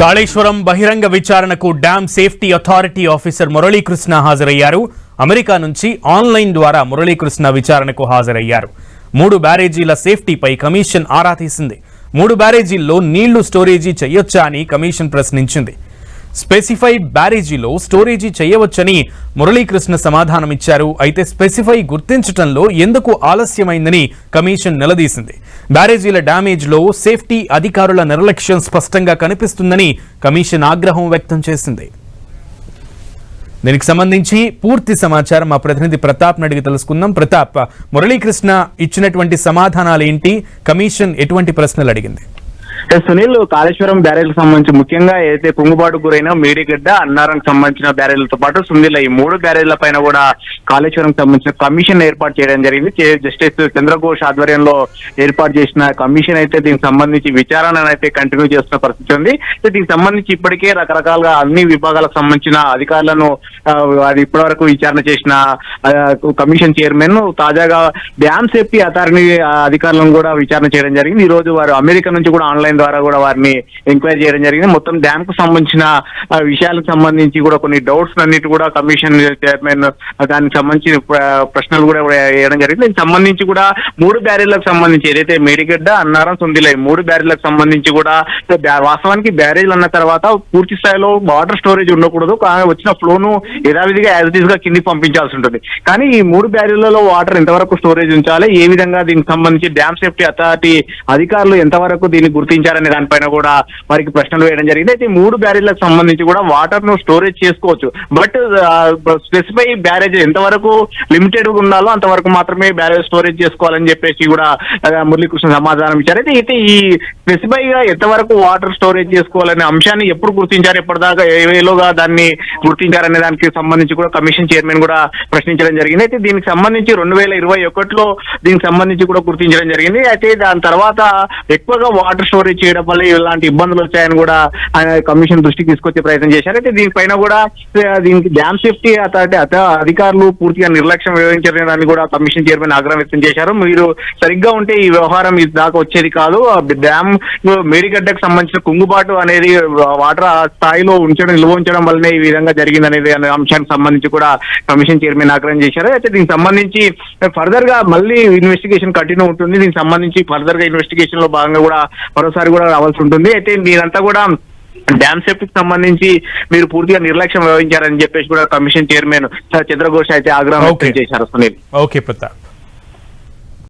కాళేశ్వరం బహిరంగ విచారణకు dam safety authority officer Muralikrishna హాజరయ్యారు. అమెరికా నుంచి ఆన్లైన్ ద్వారా మురళీకృష్ణ విచారణకు హాజరయ్యారు. మూడు బ్యారేజీల సేఫ్టీపై కమిషన్ ఆరా తీసింది. మూడు బ్యారేజీల్లో నీళ్ళు స్టోరేజీ చేయొచ్చా అని కమిషన్ ప్రశ్నించింది. స్పెసిఫై బ్యారేజీలో స్టోరేజీ చేయవచ్చని మురళీకృష్ణ సమాధానమిచ్చారు. అయితే స్పెసిఫై గుర్తించటంలో ఎందుకు ఆలస్యమైందని కమిషన్ నిలదీసింది. బ్యారేజీల డ్యామేజ్లో సేఫ్టీ అధికారుల నిర్లక్ష్యం స్పష్టంగా కనిపిస్తుందని కమిషన్ ఆగ్రహం వ్యక్తం చేసింది. దీనికి సంబంధించి పూర్తి సమాచారం మా ప్రతినిధి ప్రతాప్ నడిగి తెలుసుకుందాం. ప్రతాప్ మురళీకృష్ణ ఇచ్చినటువంటి సమాధానాలు ఏంటి కమిషన్ ఎటువంటి ప్రశ్నలు అడిగింది? సునీల్ కాళేశ్వరం బ్యారేజ్ సంబంధించి ముఖ్యంగా ఏదైతే కుంగుబాటు గురైన మేడిగడ్డ అన్నారంకి సంబంధించిన బ్యారేజ్లతో పాటు సునీల్ ఈ మూడు బ్యారేజ్ల పైన కూడా కాళేశ్వరం సంబంధించిన కమిషన్ ఏర్పాటు చేయడం జరిగింది. జస్టిస్ చంద్రఘోష్ ఆధ్వర్యంలో ఏర్పాటు చేసిన కమిషన్ అయితే దీనికి సంబంధించి విచారణ అయితే కంటిన్యూ చేస్తున్న పరిస్థితి ఉంది. దీనికి సంబంధించి ఇప్పటికే రకరకాలుగా అన్ని విభాగాలకు సంబంధించిన అధికారులను అది అది ఇప్పటివరకు విచారణ చేసిన కమిషన్ చైర్మన్ తాజాగా డ్యామ్ సేఫ్టీ అథారిటీ అధికారులను కూడా విచారణ చేయడం జరిగింది. ఈ రోజు వారు అమెరికా నుంచి కూడా ఆన్లైన్ ద్వారా కూడా వారిని ఎంక్వైరీ చేయడం జరిగింది. మొత్తం డ్యామ్కు సంబంధించిన విషయాలకు సంబంధించి కూడా కొన్ని డౌట్స్ అన్నిటి కూడా కమిషన్ చైర్మన్ దానికి సంబంధించిన ప్రశ్నలు కూడా వేయడం జరిగింది. దీనికి సంబంధించి కూడా మూడు బ్యారేజ్లకు సంబంధించి ఏదైతే మేడిగడ్డ అన్నారం సుందిలై మూడు బ్యారేజ్లకు సంబంధించి కూడా వాస్తవానికి బ్యారేజ్ అన్న తర్వాత పూర్తి స్థాయిలో వాటర్ స్టోరేజ్ ఉండకూడదు. కానీ వచ్చిన ఫ్లోను యథావిధిగా యాజ్ ఇట్గా కిందికి పంపించాల్సి ఉంటుంది. కానీ ఈ మూడు బ్యారేజ్లలో వాటర్ ఎంతవరకు స్టోరేజ్ ఉంచాలి? ఏ విధంగా దీనికి సంబంధించి డ్యామ్ సేఫ్టీ అథారిటీ అధికారులు ఎంతవరకు దీన్ని గుర్తించారనే దానిపైన కూడా వారికి ప్రశ్నలు వేయడం జరిగింది. అయితే మూడు బ్యారేజ్లకు సంబంధించి కూడా వాటర్ను స్టోరేజ్ చేసుకోవచ్చు. బట్ స్పెసిఫై బ్యారేజ్ ఎంతవరకు లిమిటెడ్ ఉండాలో అంతవరకు మాత్రమే బ్యారేజ్ స్టోరేజ్ చేసుకోవాలని చెప్పేసి కూడా మురళీకృష్ణ సమాధానం ఇచ్చారు. అయితే అయితే ఈ స్పెసిఫై గా ఎంతవరకు వాటర్ స్టోరేజ్ చేసుకోవాలనే అంశాన్ని ఎప్పుడు గుర్తించారు? ఎప్పటిదాకా ఏ వేలోగా దాన్ని గుర్తించారనే దానికి సంబంధించి కూడా కమిషన్ చైర్మన్ కూడా ప్రశ్నించడం జరిగింది. అయితే దీనికి సంబంధించి రెండు వేల ఇరవై ఒకటిలో దీనికి సంబంధించి కూడా గుర్తించడం జరిగింది. అయితే దాని తర్వాత ఎక్కువగా వాటర్ స్టోరేజ్ చేయడం వల్ల ఇలాంటి ఇబ్బందులు వచ్చాయని కూడా ఆయన కమిషన్ దృష్టికి తీసుకొచ్చే ప్రయత్నం చేశారు. అయితే దీనిపైన కూడా దీనికి డ్యామ్ సేఫ్టీ అథారిటీ అధికారులు పూర్తిగా నిర్లక్ష్యం వ్యవహరించారని దాన్ని కూడా కమిషన్ చైర్మన్ ఆగ్రహం వ్యక్తం చేశారు. మీరు సరిగ్గా ఉంటే ఈ వ్యవహారం ఇది దాకా వచ్చేది కాదు. డ్యామ్ మేడిగడ్డకు సంబంధించిన కుంగుబాటు అనేది వాటర్ ఆ స్థాయిలో ఉంచడం నిల్వ ఉంచడం వల్లనే ఈ విధంగా జరిగింది అనేది అనే అంశానికి సంబంధించి కూడా కమిషన్ చైర్మన్ ఆగ్రహం చేశారు. అయితే దీనికి సంబంధించి ఫర్దర్గా మళ్ళీ ఇన్వెస్టిగేషన్ కంటిన్యూ ఉంటుంది. దీనికి సంబంధించి ఫర్దర్గా ఇన్వెస్టిగేషన్లో భాగంగా కూడా మరోసారి కూడా రావాల్సి ఉంటుంది. అయితే మీరంతా కూడా డ్యామ్ సేఫ్టీకి సంబంధించి మీరు పూర్తిగా నిర్లక్ష్యం వ్యవహరించారని చెప్పేసి కూడా కమిషన్ చైర్మన్ చంద్రఘోష్ అయితే ఆగ్రహం. చేశారు సునీల్. ఓకే ప్రతాప్.